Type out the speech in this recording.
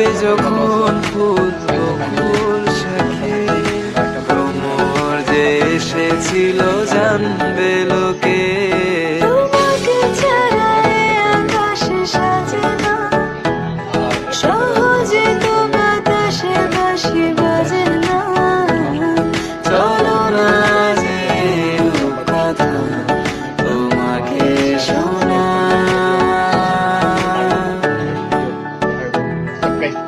ফুটবে যখন ফুল বকুল শাখে। ভ্রমর যে এসেছিল জানবে লোকে